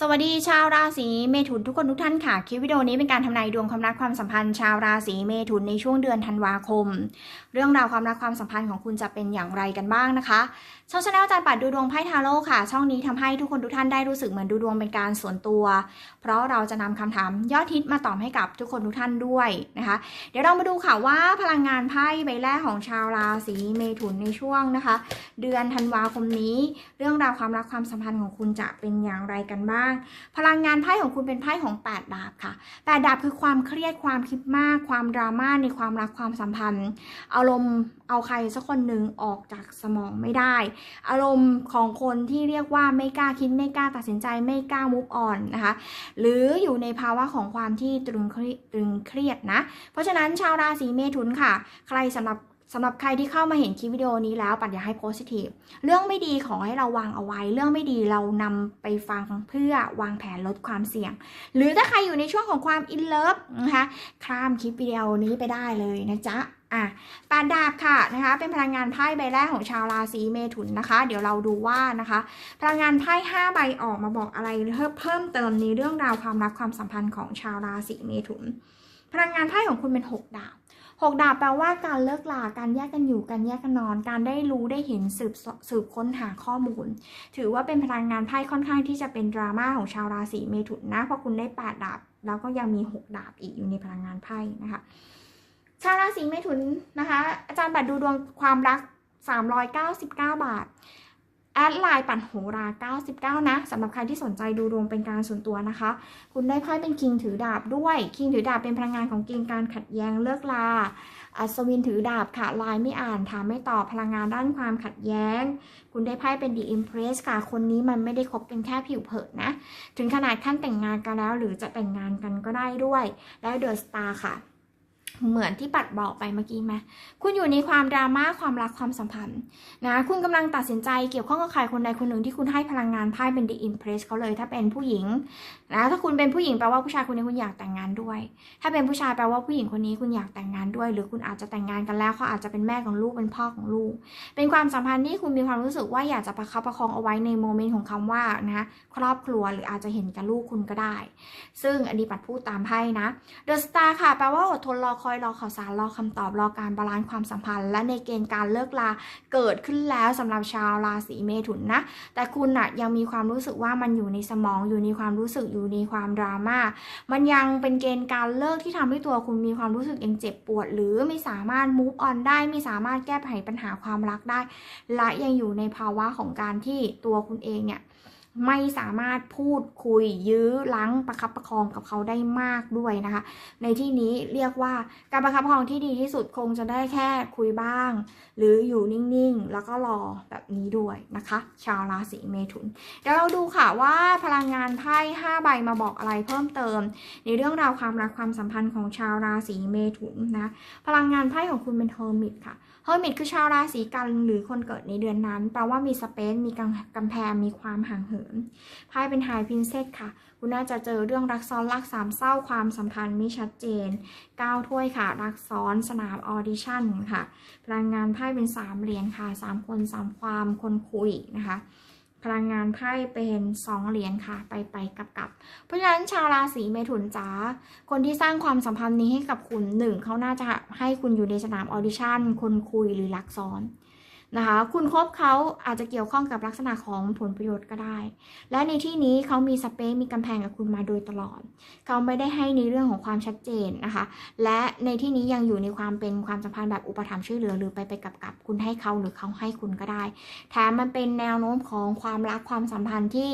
สวัสดีชาวราศีเมถุนทุกคนทุกท่านค่ะคลิปวิดีโอนี้เป็นการทำนายดวงความรักความสัมพันธ์ชาวราศีเมถุนในช่วงเดือนธันวาคม เรื่องราวความรักความสัมพันธ์ของคุณจะเป็นอย่างไรกันบ้างนะคะช่องชาแนลอาจารย์ปัดดูดวงไพ่ทาโร่ค่ะ ช่องนี้ทำให้ทุกคนทุกท่านได้รู้สึกเหมือนดูดวงเป็นการส่วนตัว เพราะเราจะนำคำถามยอดฮิตมาตอบให้กับทุกคนทุกท่านด้วยนะคะ เดี๋ยวเรามาดูค่ะว่าพลังงานไพ่ใบแรกของชาวราศีเมถุนในช่วงนะคะ เดือนธันวาคมนี้ เรื่องราวความรักความสัมพันธ์ของคุณจะเป็นอย่างไรกันบ้างพลังงานไพ่ของคุณเป็นไพ่ของ 8 ดาบค่ะ 8 ดาบคือความเครียดความคิดมาก ความดราม่าในความรักความสัมพันธ์ อารมณ์เอาใครสักคนหนึ่งออกจากสมองไม่ได้ อารมณ์ของคนที่เรียกว่าไม่กล้าคิดไม่กล้าตัดสินใจไม่กล้ามุกอ่อนนะคะ หรืออยู่ในภาวะของความที่ตรึงเครียดตรึงเครียดนะ เพราะฉะนั้นชาวราศีเมถุนค่ะ ใครสำหรับ สำหรับใครที่เข้ามาเห็นคลิปวิดีโอนี้แล้วปัดอยากให้โพสิทีฟเรื่องไม่ดีขอให้เราวางเอาไว้ เรื่องไม่ดีเรานำไปฟังเพื่อวางแผนลดความเสี่ยง หรือถ้าใครอยู่ในช่วงของความอินเลิฟนะคะข้ามคลิปวิดีโอนี้ไปได้เลยนะจ๊ะอะปานดาบค่ะนะคะ เป็นพลังงานไพ่ใบแรกของชาวราศีเมถุนนะคะ เดี๋ยวเราดูว่านะคะ พลังงานไพ่5ใบออกมาบอกอะไรเพิ่มเติมในเรื่องราวความรักความสัมพันธ์ของชาวราศีเมถุน พลังงานไพ่ของคุณเป็น6ดาบ 6ดาบแปลว่าการเลิกลาการแยกกันอยู่การแยกกันนอน การได้รู้ได้เห็นสืบสสืบค้นหาข้อมูล ถือว่าเป็นพลังงานไพ่ค่อนข้างที่จะเป็นดราม่าของชาวราศีเมถุนนะเพราะคุณได้8ดาบแล้วก็ยังมี 6 ดาบอีกอยู่ในพลังงานไพ่นะคะชาวราศีเมถุนนะคะ อาจารย์บัตรดูดวงความรัก 399 บาท แอดไลน์ปั่นโหรา 99 นะสำหรับใครที่สนใจดูดวงเป็นการส่วนตัวนะคะ คุณได้ไพ่เป็นคิงถือดาบด้วยคิงถือดาบเป็นพลังงานของเกณฑ์การขัดแย้งเลิกลาอัศวินถือดาบค่ะไลน์ไม่อ่านถามไม่ตอบพลังงานด้านความขัดแย้ง คุณได้ไพ่เป็น The Empress ค่ะ คนนี้มันไม่ได้คบกันแค่ผิวเผินนะ ถึงขนาดขั้นแต่งงานกันแล้ว หรือจะแต่งงานกันก็ได้ด้วย แล้วเดอะสตาร์ค่ะ เหมือนที่ปัดบอกไปเมื่อกี้ไหมคุณอยู่ในความดราม่าความรักความสัมพันธ์นะ คุณกำลังตัดสินใจเกี่ยวข้องกับใครคนใดคนหนึ่งที่คุณให้พลังงานไพ่เป็น The Impress เขาเลย ถ้าเป็นผู้หญิงนะถ้าคุณเป็นผู้หญิงแปลว่าผู้ชายคนนี้คุณอยากแต่งงานด้วย ถ้าเป็นผู้ชายแปลว่าผู้หญิงคนนี้คุณอยากแต่งงานด้วย หรือคุณอาจจะแต่งงานกันแล้วเขาอาจจะเป็นแม่ของลูกเป็นพ่อของลูก เป็นความสัมพันธ์ที่คุณมีความรู้สึกว่าอยากจะประคับประคองเอาไว้ในโมเมนต์ของคำว่านะครอบครัวหรืออาจจะเห็นกับลูกคุณก็ได้ ซึ่งอันนี้ปัดพูดตามไพ่นะเดอะสตาร์ค่ะแปลว่าอดทนรอคอย รอข่าวสาร รอคำตอบ รอการบาลานซ์ความสัมพันธ์ และในเกณฑ์การเลิกลาเกิดขึ้นแล้วสำหรับชาวราศีเมถุนนะ แต่คุณน่ะยังมีความรู้สึกว่ามันอยู่ในสมอง อยู่ในความรู้สึก อยู่ในความดราม่า มันยังเป็นเกณฑ์การเลิกที่ทำให้ตัวคุณมีความรู้สึกยังเจ็บปวด หรือไม่สามารถ move on ได้ ไม่สามารถแก้ไขปัญหาความรักได้ และยังอยู่ในภาวะของการที่ตัวคุณเองเนี่ย ไม่สามารถพูดคุยยื้อลังประคับประคองกับเขาได้มากด้วยนะคะ ในที่นี้เรียกว่าการประคับประคองที่ดีที่สุดคงจะได้แค่คุยบ้าง หรืออยู่นิ่งๆ แล้วก็รอแบบนี้ด้วยนะคะ ชาวราศีเมถุน เดี๋ยวเราดูค่ะว่าพลังงานไพ่5ใบมาบอกอะไรเพิ่มเติม ในเรื่องราวความรักความสัมพันธ์ของชาวราศีเมถุนนะพลังงานไพ่ของคุณเป็นเฮอร์มิตค่ะ เฮอร์มิตคือชาวราศีกันหรือคนเกิดในเดือนนั้น แปลว่ามีสเปซมีกำกำแพงมีความห่างเหินไพ่เป็นไฮพินเซตค่ะ คุณน่าจะเจอเรื่องรักซ้อนรักสามเศร้าความสัมพันธ์ไม่ชัดเจนก้าวถ้วยค่ะ รักซ้อนสนามออดิชั่นค่ะพลังงานไพ่เป็นสามเหรียญค่ะสามคนสามความคนคุยนะคะ พลังงานไพ่เป็นสองเหรียญค่ะไปไปกลับกับ เพราะฉะนั้นชาวราศีเมถุนจ๋าคนที่สร้างความสัมพันธ์นี้ให้กับคุณหนึ่งเขาน่าจะให้คุณอยู่ในสนามออดิชั่นคนคุยหรือรักซ้อน นะคะ คุณคบเขาอาจจะเกี่ยวข้องกับลักษณะของผลประโยชน์ก็ได้ และในที่นี้เขามีสเปซมีกำแพงกับคุณมาโดยตลอด เขาไม่ได้ให้ในเรื่องของความชัดเจนนะคะ และในที่นี้ยังอยู่ในความเป็นความสัมพันธ์แบบอุปถัมภ์ช่วยเหลือหรือไปไปกับกับคุณให้เขาหรือเขาให้คุณก็ได้แถมมันเป็นแนวโน้มของความรักความสัมพันธ์ที่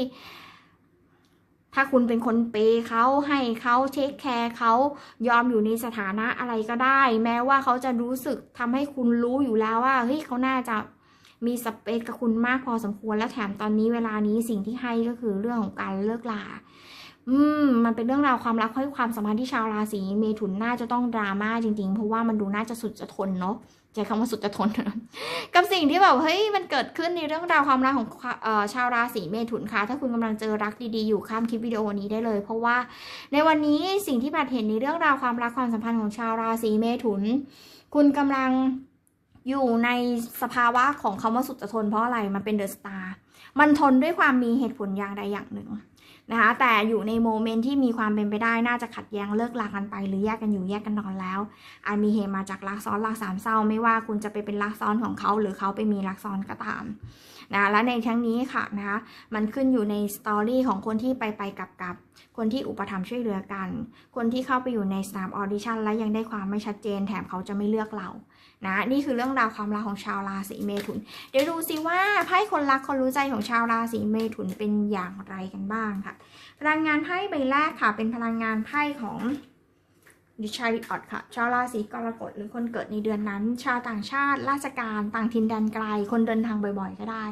ถ้าคุณเป็นคนเปย์เขาให้เขาเทคแคร์เขายอมอยู่ในสถานะอะไรก็ได้ แม้ว่าเขาจะรู้สึกทำให้คุณรู้อยู่แล้วว่าเฮ้ยเขาน่าจะมีสเปซกับคุณมากพอสมควรและแถมตอนนี้เวลานี้สิ่งที่ให้ก็คือเรื่องของการเลิกลาอืมมันเป็นเรื่องราวความรักให้ความสัมพันธ์ที่ชาวราศีเมถุนน่าจะต้องดราม่าจริงๆ เพราะว่ามันดูน่าจะสุดจะทนเนาะ ใช้คำว่าสุดจะทนกับสิ่งที่แบบเฮ้ยมันเกิดขึ้นในเรื่องราวความรักของอชาวราศีเมถุนค่ะ ถ้าคุณกำลังเจอรักดีๆอยู่ข้ามคลิปวิดีโอนี้ได้เลย เพราะว่าในวันนี้สิ่งที่บัดเห็นในเรื่องราวความรักความสัมพันธ์ของชาวราศีเมถุน คุณกำลังอยู่ในสภาวะของคำว่าสุดจะทนเพราะอะไรมันเป็นเดอะสตาร์มันทนด้วยความมีเหตุผลอย่างใดอย่างหนึ่ง นะคะ แต่อยู่ในโมเมนต์ที่มีความเป็นไปได้น่าจะขัดแย้งเลิกลากันไป หรือแยกกันอยู่แยกกันนอนแล้วอาจมีเหตุมาจากรักซ้อนรักสามเศร้าไม่ว่าคุณจะไปเป็นรักซ้อนของเขา หรือเขาไปมีรักซ้อนก็ตามนะและในทั้งนี้ค่ะนะคะมันขึ้นอยู่ในสตอรี่ของคนที่ไปไปกับกับคนที่อุปถัมภ์ช่วยเหลือกัน คนที่เข้าไปอยู่ในสนามออดิชั่นและยังได้ความไม่ชัดเจน แถมเขาจะไม่เลือกเรา นะนี่คือเรื่องราวความรักของชาวราศีเมถุน เดี๋ยวดูสิว่าไพ่คนรักคนรู้ใจของชาวราศีเมถุนเป็นอย่างไรกันบ้างค่ะ พลังงานไพ่ใบแรกค่ะ เป็นพลังงานไพ่ของดิชาริออตค่ะ ชาวราศีกรกฎหรือคนเกิดในเดือนนั้น ชาวต่างชาติ ราชการ ต่างถิ่นแดนไกล คนเดินทางบ่อยๆ ก็ได้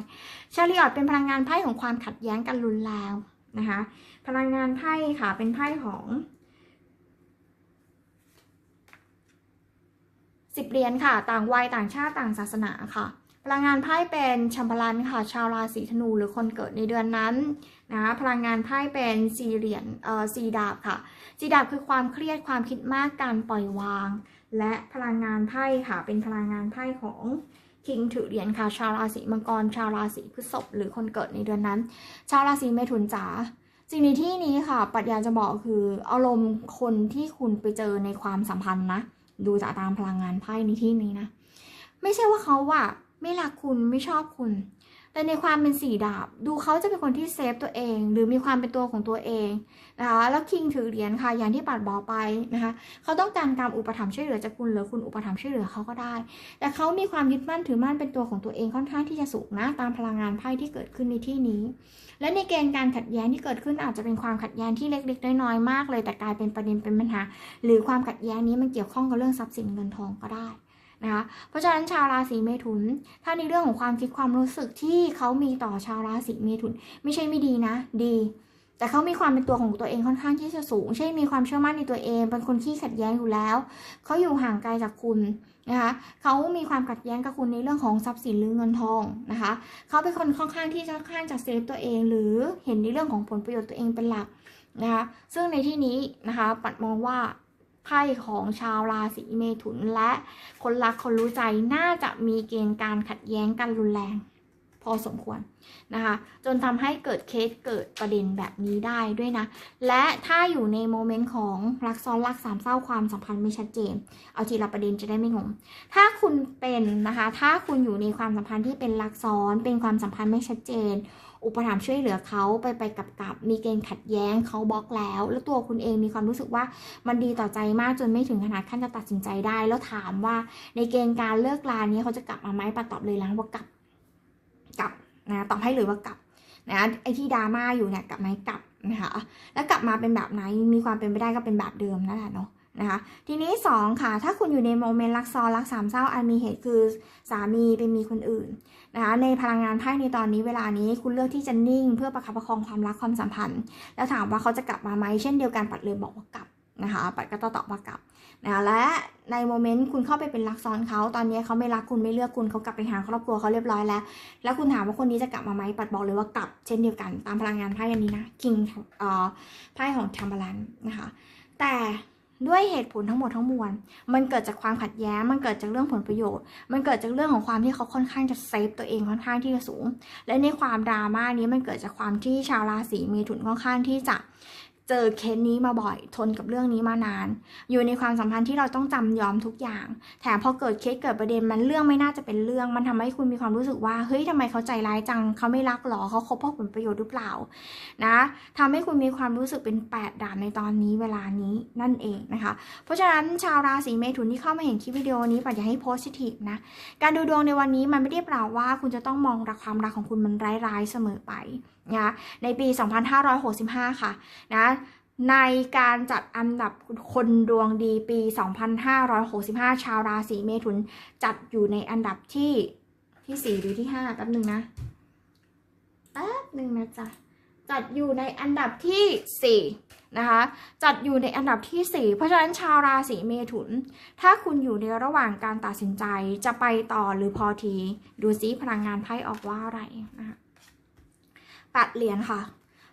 ชาริออตเป็นพลังงานไพ่ของความขัดแย้งกันรุนแรงนะคะ พลังงานไพ่ค่ะ เป็นไพ่ของ สิบเหรียญค่ะ ต่างวัยต่างชาติต่างศาสนาค่ะ พลังงานไพ่เป็นชัมพลันค่ะ ชาวราศีธนูหรือคนเกิดในเดือนนั้นนะพลังงานไพ่เป็นสี่เหรียญเอ่อสี่ดาบค่ะสี่ดาบคือความเครียดความคิดมากการปล่อยวาง และพลังงานไพ่ค่ะ เป็นพลังงานไพ่ของคิงถือเหรียญค่ะ ชาวราศีมังกร ชาวราศีพฤษภหรือคนเกิดในเดือนนั้น ชาวราศีเมถุนจ๋าสิ่งในที่นี้ค่ะปรัชญาจะบอกคืออารมณ์คนที่คุณไปเจอในความสัมพันธ์นะ ดูจากตามพลังงานไพ่ในที่นี้นะ ไม่ใช่ว่าเขาอะไม่รักคุณไม่ชอบคุณ แต่ในความเป็นสี่ดาบ ดูเขาจะเป็นคนที่เซฟตัวเอง หรือมีความเป็นตัวของตัวเองนะคะแล้วคิงถือเหรียญค่ะอย่างที่ปัดบอกไปนะคะเขาต้องการการอุปถัมภ์ช่วยเหลือจากคุณหรือคุณอุปถัมภ์ช่วยเหลือเขาก็ได้ แต่เขามีความยึดมั่นถือมั่นเป็นตัวของตัวเองค่อนข้างที่จะสูงนะตามพลังงานไพ่ที่เกิดขึ้นในที่นี้ และในเกณฑ์การขัดแย้งที่เกิดขึ้นอาจจะเป็นความขัดแย้งที่เล็กๆน้อยๆมากเลยแต่กลายเป็นประเด็นเป็นปัญหา หรือความขัดแย้งนี้มันเกี่ยวข้องกับเรื่องทรัพย์สินเงินทองก็ได้ นะคะ เพราะฉะนั้นชาวราศีเมถุน ถ้าในเรื่องของความคิดความรู้สึกที่เขามีต่อชาวราศีเมถุน ไม่ใช่ไม่ดีนะ ดี แต่เขามีความเป็นตัวของตัวเองค่อนข้างที่จะสูงเช่นมีความเชื่อมั่นในตัวเอง เป็นคนขี้ขัดแย้งอยู่แล้ว เขาอยู่ห่างไกลจากคุณนะคะ เขามีความขัดแย้งกับคุณในเรื่องของทรัพย์สินหรือเงินทองนะคะ เขาเป็นคนค่อนข้างที่จะค่อนข้างจะเซฟตัวเอง หรือเห็นในเรื่องของผลประโยชน์ตัวเองเป็นหลักนะคะ ซึ่งในที่นี้นะคะ ปัดมองว่า ไพ่ของชาวราศีเมถุนและคนรักคนรู้ใจน่าจะมีเกณฑ์การขัดแย้งกันรุนแรง พอสมควรนะคะ จนทำให้เกิดเคสเกิดประเด็นแบบนี้ได้ด้วยนะ และถ้าอยู่ในโมเมนต์ของรักซ้อนรักสามเศร้าความสัมพันธ์ไม่ชัดเจน เอาทีละประเด็นจะได้ไม่งง ถ้าคุณเป็นนะคะ ถ้าคุณอยู่ในความสัมพันธ์ที่เป็นรักซ้อนเป็นความสัมพันธ์ไม่ชัดเจน อุปถัมภ์ช่วยเหลือเขาไปไปกับกับมีเกณฑ์ขัดแย้งเขาบล็อกแล้ว แล้วตัวคุณเองมีความรู้สึกว่ามันดีต่อใจมากจนไม่ถึงขนาดขั้นจะตัดสินใจได้ แล้วถามว่าในเกณฑ์การเลิกลานี้เขาจะกลับมาไหมปัดตอบเลยล้วว่ากลับกลับนะตอบให้เลยว่ากลับนะไอที่ดราม่าอยู่เนี่ยกลับไหมกลับนะคะแล้วกลับมาเป็นแบบไหนมีความเป็นไปได้ก็เป็นแบบเดิมนั่นแหละเนาะ นะคะ ทีนี้ 2 ค่ะ ถ้าคุณอยู่ในโมเมนต์รักซ้อนรักสามเศร้าอันมีเหตุคือสามีไปมีคนอื่นนะคะในพลังงานไพ่ในตอนนี้เวลานี้คุณเลือกที่จะนิ่ง เพื่อประคับประคองความรักความสัมพันธ์ แล้วถามว่าเขาจะกลับมาไหมเช่นเดียวกันปัดเลยบอกว่ากลับนะคะปัดก็ตอบว่ากลับนะและในโมเมนต์คุณเข้าไปเป็นรักซ้อนเขาตอนนี้เขาไม่รักคุณไม่เลือกคุณเขากลับไปหาครอบครัวเขาเรียบร้อยแล้ว แล้วคุณถามว่าคนนี้จะกลับมาไหมปัดบอกเลยว่ากลับ เช่นเดียวกันตามพลังงานไพ่อันนี้นะคิงเอ่อไพ่ของทัมเบลันนะคะแต่ ด้วยเหตุผลทั้งหมดทั้งมวล มันเกิดจากความขัดแย้ง มันเกิดจากเรื่องผลประโยชน์ มันเกิดจากเรื่องของความที่เขาค่อนข้างจะเซฟตัวเองค่อนข้างที่จะสูง และในความดราม่านี้มันเกิดจากความที่ชาวราศีเมถุนค่อนข้างที่จะ เจอเคสนี้มาบ่อย ทนกับเรื่องนี้มานาน อยู่ในความสัมพันธ์ที่เราต้องจำยอมทุกอย่าง แถมพอเกิดเคสเกิดประเด็นมันเรื่องไม่น่าจะเป็นเรื่อง มันทำให้คุณมีความรู้สึกว่า เฮ้ยทำไมเขาใจร้ายจัง เขาไม่รักหรอ เขาคบเพราะผลประโยชน์หรือเปล่า นะทำให้คุณมีความรู้สึกเป็นแปดด่านในตอนนี้เวลานี้นั่นเองนะคะ เพราะฉะนั้นชาวราศีเมถุนที่เข้ามาเห็นคลิปวิดีโอนี้ปัดอยากให้โพสิทีฟนะ การดูดวงในวันนี้มันไม่ได้แปลว่า คุณจะต้องมองรักความรักของคุณมันร้ายๆเสมอไป นะในปี 2565 ค่ะนะในการจัดอันดับคนดวงดีปี 2565 ชาวราศีเมถุนจัดอยู่ในอันดับที่ที่ 4 หรือที่ 5 แป๊บหนึ่งนะแป๊บหนึ่งนะจ๊ะ จัดอยู่ในอันดับที่ 4 นะคะ จัดอยู่ในอันดับที่ 4 เพราะฉะนั้นชาวราศีเมถุน ถ้าคุณอยู่ในระหว่างการตัดสินใจจะไปต่อหรือพอที ดูซิพลังงานไพ่ออกว่าอะไรนะคะ ปัดเหรียญค่ะ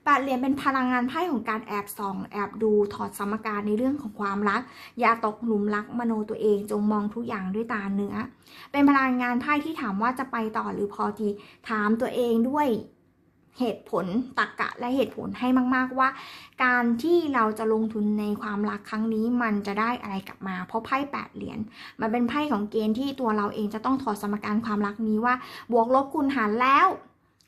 แปดเหรียญเป็นพลังงานไพ่ของการแอบส่อง แอบดูถอดสมการในเรื่องของความรัก อย่าตกหลุมรักมโนตัวเองจงมองทุกอย่างด้วยตาเนื้อ เป็นพลังงานไพ่ที่ถามว่าจะไปต่อหรือพอทีถามตัวเองด้วยเหตุผลตรกกะและเหตุผลให้มาก ๆ ว่า การที่เราจะลงทุนในความรักครั้งนี้มันจะได้อะไรกลับมา เพราะไพ่แปดเหรียญมันเป็นไพ่ของเกณฑ์ที่ตัวเราเองจะต้องถอดสมการความรักนี้ว่า บวกลบคูณหารแล้ว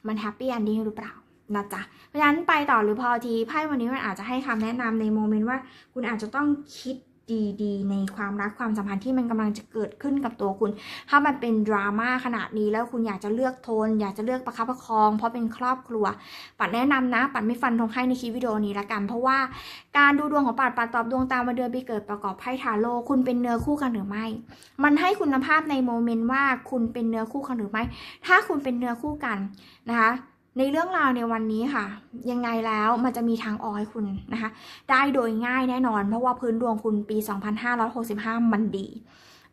มันแฮปปี้ e อนดิ้งหรือเปล่า นะจ๊ะ เพราะฉะนั้นไปต่อหรือพอทีไพ่วันนี้มันอาจจะให้คำแนะนำในโมเมนต์ว่า คุณอาจจะต้องคิดดีๆ ในความรักความสัมพันธ์ที่มันกำลังจะเกิดขึ้นกับตัวคุณ ถ้ามันเป็นดราม่าขนาดนี้แล้วคุณอยากจะเลือกโทน อยากจะเลือกประคับประคอง เพราะเป็นครอบครัว ปัดแนะนำนะ ปัดไม่ฟันธงให้ในคลิปวิดีโอนี้ละกัน เพราะว่าการดูดวงของปัดปัดตอบดวงตามวันเดือนปีเกิดประกอบไพ่ทาโร่คุณเป็นเนื้อคู่กันหรือไม่ มันให้คุณภาพในโมเมนต์ว่าคุณเป็นเนื้อคู่กันหรือไม่ ถ้าคุณเป็นเนื้อคู่กันนะคะ ในเรื่องราวในวันนี้ค่ะ ยังไงแล้วมันจะมีทางออกให้คุณนะคะ ได้โดยง่ายแน่นอน เพราะว่าพื้นดวงคุณปี 2565 มันดี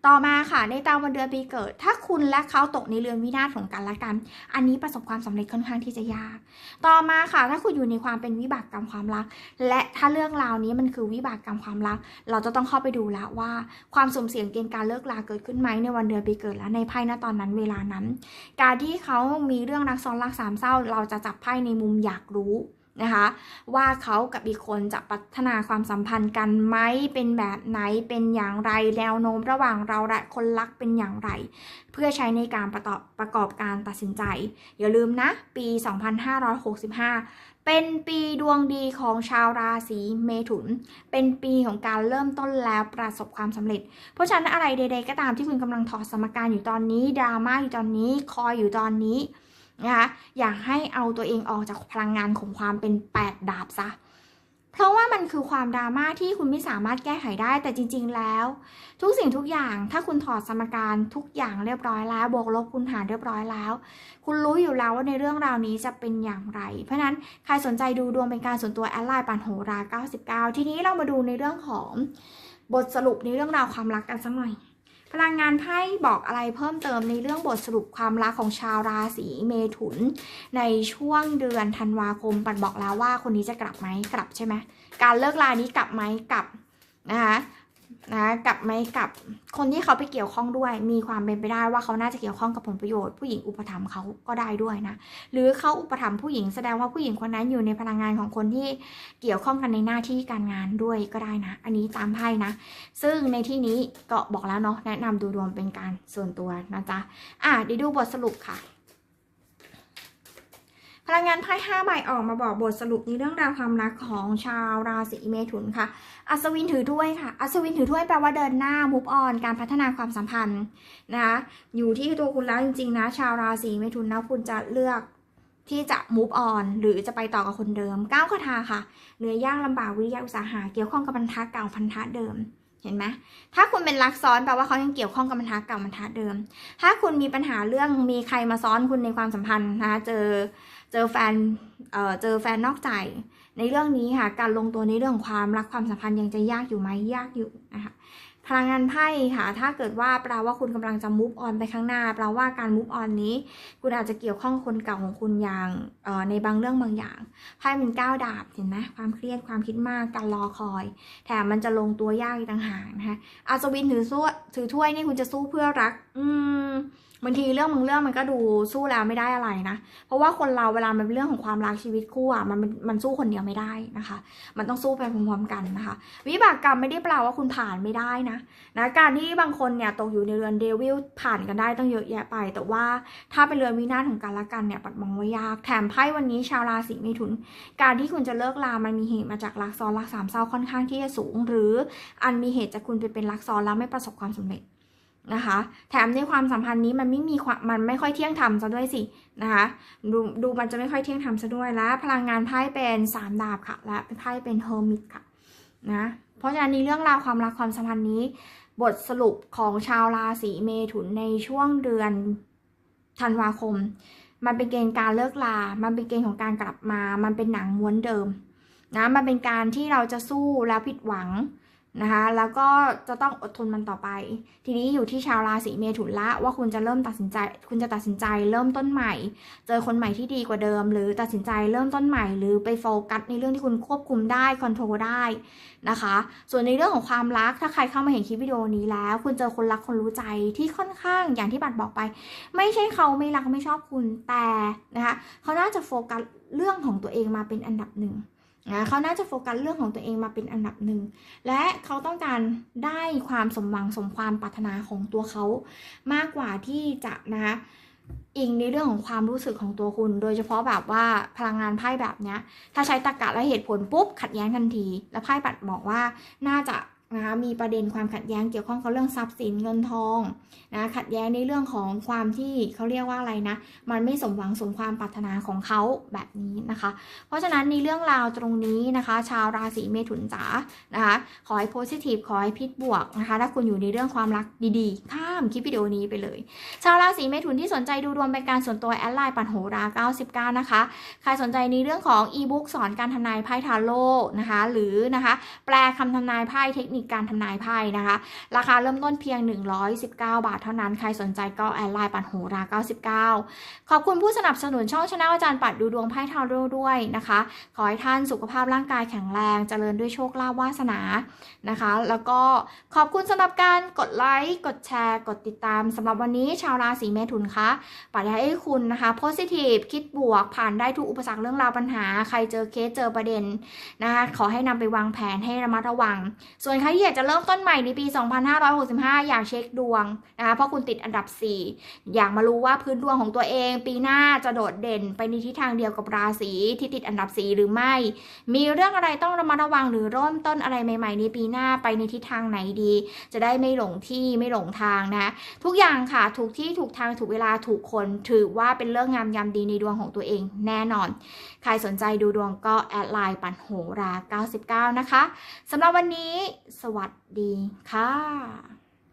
ต่อมาค่ะในตามวันเดือนปีเกิด ถ้าคุณและเขาตกในเรือนวินาศของกันและกัน อันนี้ประสบความสำเร็จค่อนข้างที่จะยาก ต่อมาค่ะ ถ้าคุณอยู่ในความเป็นวิบากกรรมความรัก และถ้าเรื่องราวนี้มันคือวิบากกรรมความรัก เราจะต้องเข้าไปดูแล้วว่า ความสุ่มเสี่ยงเกณฑ์การเลิกลาเกิดขึ้นไหมในวันเดือนปีเกิดและในไพ่ณตอนนั้นเวลานั้น การที่เขามีเรื่องรักซ้อนรักสามเศร้า เราจะจับไพ่ในมุมอยากรู้ นะคะว่าเขากับอีกคนจะพัฒนาความสัมพันธ์กันไหมเป็นแบบไหนเป็นอย่างไรแนวโน้มระหว่างเราและคนรักเป็นอย่างไร เพื่อใช้ในการประกอบประกอบการตัดสินใจ อย่าลืมนะ ปี 2565 เป็นปีดวงดีของชาวราศีเมถุน เป็นปีของการเริ่มต้นแล้วประสบความสำเร็จ เพราะฉะนั้นอะไรใด ๆ ก็ตามที่คุณกำลังถอดสมการอยู่ตอนนี้ดราม่าอยู่ตอนนี้คอยอยู่ตอนนี้ นะคะอยากให้เอาตัวเองออกจากพลังงานของความเป็นแปดดาบซะเพราะว่ามันคือความดราม่าที่คุณไม่สามารถแก้ไขได้แต่จริง ๆ แล้ว ทุกสิ่งทุกอย่างถ้าคุณถอดสมการทุกอย่างเรียบร้อยแล้ว บวกลบคูณหารเรียบร้อยแล้ว คุณรู้อยู่แล้วว่าในเรื่องราวนี้จะเป็นอย่างไร เพราะฉะนั้นใครสนใจดูดวงเป็นการส่วนตัวแอดไลน์ปันโหรา 99 ทีนี้เรามาดูในเรื่องของบทสรุปในเรื่องราวความรักกันสักหน่อย พลังงานไพ่บอกอะไรเพิ่มเติมในเรื่องบทสรุปความรักของชาวราศีเมถุน ในช่วงเดือนธันวาคม ปันบอกแล้วว่าคนนี้จะกลับไหมกลับใช่ไหมการเลิกลานี้กลับไหมกลับนะคะ นะกับไหมกลับคนที่เขาไปเกี่ยวข้องด้วย มีความเป็นไปได้ว่าเขาน่าจะเกี่ยวข้องกับผลประโยชน์ผู้หญิงอุปถัมภ์เขาก็ได้ด้วยนะ หรือเขาอุปถัมภ์ผู้หญิงแสดงว่าผู้หญิงคนนั้นอยู่ในพลังงานของคนที่เกี่ยวข้องกันในหน้าที่การงานด้วยก็ได้นะ อันนี้ตามไพ่นะ ซึ่งในที่นี้ก็บอกแล้วเนาะแนะนำดูดวงเป็นการส่วนตัวนะจ๊ะอะเดี๋ยวดูบทสรุปค่ะ พลังงานไพ่ห้าใบออกมาบอกบทสรุปในเรื่องราวความรักของชาวราศีเมถุนค่ะ อัศวินถือถ้วยค่ะ อัศวินถือถ้วยแปลว่าเดินหน้า move on การพัฒนาความสัมพันธ์นะคะอยู่ที่ตัวคุณแล้วจริงๆนะ ชาวราศีเมถุนนะคุณจะเลือกที่จะ move on หรือจะไปต่อกับคนเดิมก้าวคาถาค่ะเหนื่อยยากลำบากวิริยะอุตสาหะเกี่ยวข้องกับพันธะเก่าพันธะเดิมเห็นไหมถ้าคุณเป็นรักซ้อนแปลว่าเขายังเกี่ยวข้องกับพันธะเก่าพันธะเดิม ถ้าคุณมีปัญหาเรื่องมีใครมาซ้อนคุณในความสัมพันธ์นะคะเจอ เจอแฟนเอ่อเจอแฟนนอกใจ ในเรื่องนี้ค่ะการลงตัวในเรื่องความรักความสัมพันธ์ยังจะยากอยู่ไหมยากอยู่นะคะพลังงานไพ่ค่ะ ถ้าเกิดว่าแปลว่าคุณกำลังจะ move on ไปข้างหน้าแปลว่าการ move on นี้ คุณอาจจะเกี่ยวข้องคนเก่าของคุณอย่างออในบางเรื่องบางอย่างไพ่เป็นก้าวดาบเห็นไหมความเครียดความคิดมากการรอคอย แถมมันจะลงตัวยากอีกต่างหากนะคะอาสวินถือสู้ถือถ้วยนี่คุณจะสู้เพื่อรัก อืม บางทีเรื่องบางเรื่องมันก็ดูสู้แล้วไม่ได้อะไรนะ เพราะว่าคนเราเวลามันเป็นเรื่องของความรักชีวิตคู่อะมันมันสู้คนเดียวไม่ได้นะคะ มันต้องสู้ไปพร้อมๆกันนะคะ วิบากกรรมไม่ได้แปลว่าคุณผ่านไม่ได้นะนะการที่บางคนเนี่ยตกอยู่ในเรือนเดวิลผ่านกันได้ต้องเยอะแยะไป แต่ว่าถ้าเป็นเรือนวินาศของกันและกันเนี่ยปัดมองว่ายากแถมไพ่วันนี้ชาวราศีเมถุน การที่คุณจะเลิกลามันมีเหตุมาจากรักซ้อนรักสามเศร้าค่อนข้างที่จะสูง หรืออันมีเหตุจากคุณไปเป็นรักซ้อนแล้วไม่ประสบความสำเร็จ นะคะ แถมในความสัมพันธ์นี้มันไม่มีความมันไม่ค่อยเที่ยงธรรมซะด้วยสินะคะดูดูมันจะไม่ค่อยเที่ยงธรรมซะด้วยและพลังงานไพ่เป็นสามดาบค่ะ และไพ่เป็นเฮอร์มิตค่ะนะเพราะฉะนั้นในเรื่องราวความรักความสัมพันธ์นี้ บทสรุปของชาวราศีเมถุนในช่วงเดือนธันวาคม มันเป็นเกณฑ์การเลิกลา มันเป็นเกณฑ์ของการกลับมา มันเป็นหนังม้วนเดิมนะมันเป็นการที่เราจะสู้แล้วผิดหวัง นะคะแล้วก็จะต้องอดทนมันต่อไป ทีนี้อยู่ที่ชาวราศีเมถุนละว่าคุณจะเริ่มตัดสินใจ คุณจะตัดสินใจเริ่มต้นใหม่ เจอคนใหม่ที่ดีกว่าเดิม หรือตัดสินใจเริ่มต้นใหม่ หรือไปโฟกัสในเรื่องที่คุณควบคุมได้คอนโทรลได้นะคะ ส่วนในเรื่องของความรักถ้าใครเข้ามาเห็นคลิปวิดีโอนี้แล้ว คุณเจอคนรักคนรู้ใจที่ค่อนข้างอย่างที่บัตรบอกไป ไม่ใช่เขาไม่รักไม่ชอบคุณแต่นะคะเขาน่าจะโฟกัสเรื่องของตัวเองมาเป็นอันดับหนึ่ง นะเขาน่าจะโฟกัสเรื่องของตัวเองมาเป็นอันดับหนึ่ง และเขาต้องการได้ความสมหวังสมความปรารถนาของตัวเขา มากกว่าที่จะนะคะอิงในเรื่องของความรู้สึกของตัวคุณ โดยเฉพาะแบบว่าพลังงานไพ่แบบเนี้ย ถ้าใช้ตรรกะและเหตุผลปุ๊บขัดแย้งทันที และไพ่ปัดบอกว่าน่าจะ นะคะมีประเด็นความขัดแย้งเกี่ยวข้องกับเรื่องทรัพย์สินเงินทองนะขัดแย้งในเรื่องของความที่เขาเรียกว่าอะไรนะ มันไม่สมหวังสมความปรารถนาของเขาแบบนี้นะคะ เพราะฉะนั้นในเรื่องราวตรงนี้นะคะ ชาวราศีเมถุนจ๋านะคะ ขอให้โพสิทีฟขอให้พิษบวกนะคะ ถ้าคุณอยู่ในเรื่องความรักดีๆ ข้ามคลิปวิดีโอนี้ไปเลย ชาวราศีเมถุนที่สนใจดูดวงเป็นการส่วนตัวแอดไลน์ปันโหรา99นะคะใครสนใจในเรื่องของอีบุ๊กสอนการทำนายไพ่ทาโร่นะคะหรือนะคะ แปลคำทำนายไพ่เทคนิคการทำนายไพ่นะคะ ราคาเริ่มต้นเพียง 119 บาทเท่านั้น ใครสนใจก็แอดไลน์ปันโหรา 99 ขอบคุณผู้สนับสนุนช่องชนลอาจารย์ปัดดูดวงไพ่ทาโร่ด้วยนะคะ ขอให้ท่านสุขภาพร่างกายแข็งแรงเจริญด้วยโชคลาภวาสนานะคะ แล้วก็ขอบคุณสำหรับการกดไลค์กดแชร์ กดติดตามสำหรับวันนี้ชาวราศีเมถุนคะปัดให้คุณนะคะ positive คิดบวกผ่านได้ทุกอุปสรรคเรื่องราวปัญหา ใครเจอเคสเจอประเด็นนะคะขอให้นำไปวางแผนให้ระมัดระวังส่วนใครที่อยากจะเริ่มต้นใหม่ในปี 2565 อยากเช็คดวงนะคะ เพราะคุณติดอันดับ 4 อยากมารู้ว่าพื้นดวงของตัวเอง ปีหน้าจะโดดเด่นไปในทิศทางเดียวกับราศีที่ติดอันดับ 4 หรือไม่ มีเรื่องอะไรต้องระมัดระวังหรือเริ่มต้นอะไรใหม่ ๆ ในปีหน้าไปในทิศทางไหนดี จะได้ไม่หลงที่ไม่หลงทางนะ ทุกอย่างค่ะ ถูกที่ถูกทางถูกเวลาถูกคนถือว่าเป็นเรื่องงามยามดีในดวงของตัวเองแน่นอน ใครสนใจดูดวงก็แอดไลน์ปันโหรา 99 นะคะสำหรับวันนี้สวัสดีค่ะ